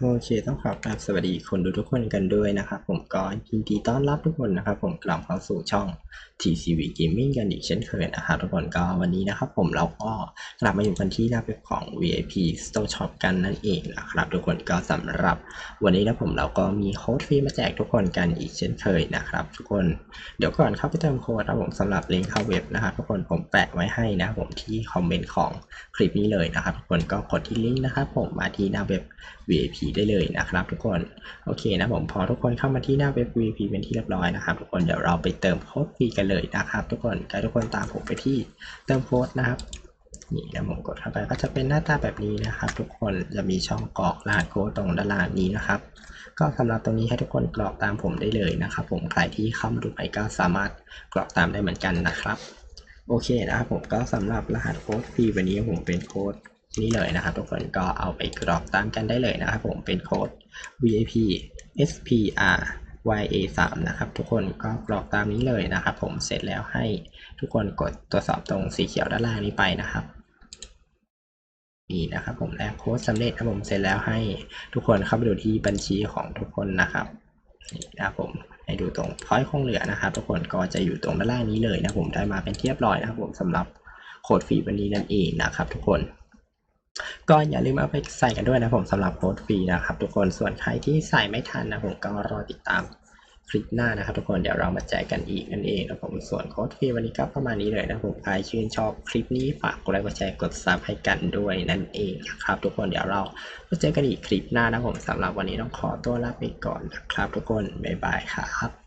โอเคต้องขอกราบสวัสดีคนดูทุกคนกันด้วยนะครับผมก็ยินดีต้อนรับทุกคนนะครับผมกลับเข้าสู่ช่อง TCV Gaming กันอีกเช่นเคยนะครับทุกคนก็วันนี้นะครับผมเราก็กลับมาอยู่กันที่หน้าเว็บของ VIP Store Shop กันนั่นเองนะครับทุกคนก็สำหรับ วันนี้นะผมเราก็มีโค้ดฟรีมาแจกทุกคนกันอีกเช่นเคยนะครับทุกคนเดี๋ยวก่อนเข้าไปเติมโค้ดนะผมสำหรับลิงก์เข้าเว็บนะครับทุกคนผมแปะไว้ให้นะผมที่คอมเมนต์ของคลิปนี้เลยนะครับทุกคนก็กดที่ลิงก์นะครับผมมาที่หน้าเว็บ VIP ได้เลยนะครับทุกคนโอเคนะผมพอทุกคนเข้ามาที่หน้าเว็บ VP เป็นที่เรียบร้อยนะครับทุกคนเดี๋ยวเราไปเติมโค้ดฟรีกันเลยนะครับทุกคนก็ทุกคนตามผมไปที่เติมโค้ดนะครับนี่นะผมกดเข้าไปก็จะเป็นหน้าตาแบบนี้นะครับ ทุกคนจะมีช่องกรอกรหัสโค้ดตรงด้านล่างนี้นะครับ ก็สำหรับตรงนี้ให้ทุกคนกรอกตามผมได้เลยนะครับ ผมใครที่เข้ามาดูใหม่ก็สามารถกรอกตามได้เหมือนกันนะครับ โอเคนะครับผมก็สำหรับรหัสโค้ดฟรีวันนี้ผมเป็นโค้ด นี้เลยนะครับทุกคนก็เอาไปกรอกตามกันได้เลยนะครับผมเป็นโค้ด VIP SPR YA 3 นะครับทุกคนก็กรอกตามนี้เลยนะครับ ผมเสร็จแล้วให้ทุกคนกดตรวจสอบตรงสีเขียวด้านล่างนี้ไปนะครับนี่นะครับผมแล้วโค้ดสำเร็จนะผมเสร็จแล้วให้ทุกคนเข้าไปดูที่บัญชีของทุกคนนะครับนี่นะครับผมให้ดูตรงพอยต์คงเหลือนะครับ ทุกคนก็จะอยู่ตรงด้านล่างนี้เลยนะผมได้มาเป็นเรียบร้อยนะครับผมสำหรับโค้ดฟรีวันนี้นั่นเองนะครับ ทุกคน ก็อย่าลืมเอาไปใส่กันด้วยนะผมสำหรับโค้ดฟรีนะครับทุกคนส่วนใครที่ใส่ไม่ทันนะผมก็รอติดตามคลิปหน้านะครับทุกคนเดี๋ยวเรามาแจกกันอีกนั่นเองนะผมส่วนโค้ดฟรีวันนี้ก็ประมาณนี้เลยนะผมใครชื่นชอบคลิปนี้ฝากกดไลค์กดแชร์กดซับให้กันด้วยนั่นเองนะครับทุกคนเดี๋ยวเรามาเจอกันอีกคลิปหน้านะผมสำหรับวันนี้ต้องขอตัวลาไปก่อนนะครับทุกคนบ๊ายบายครับ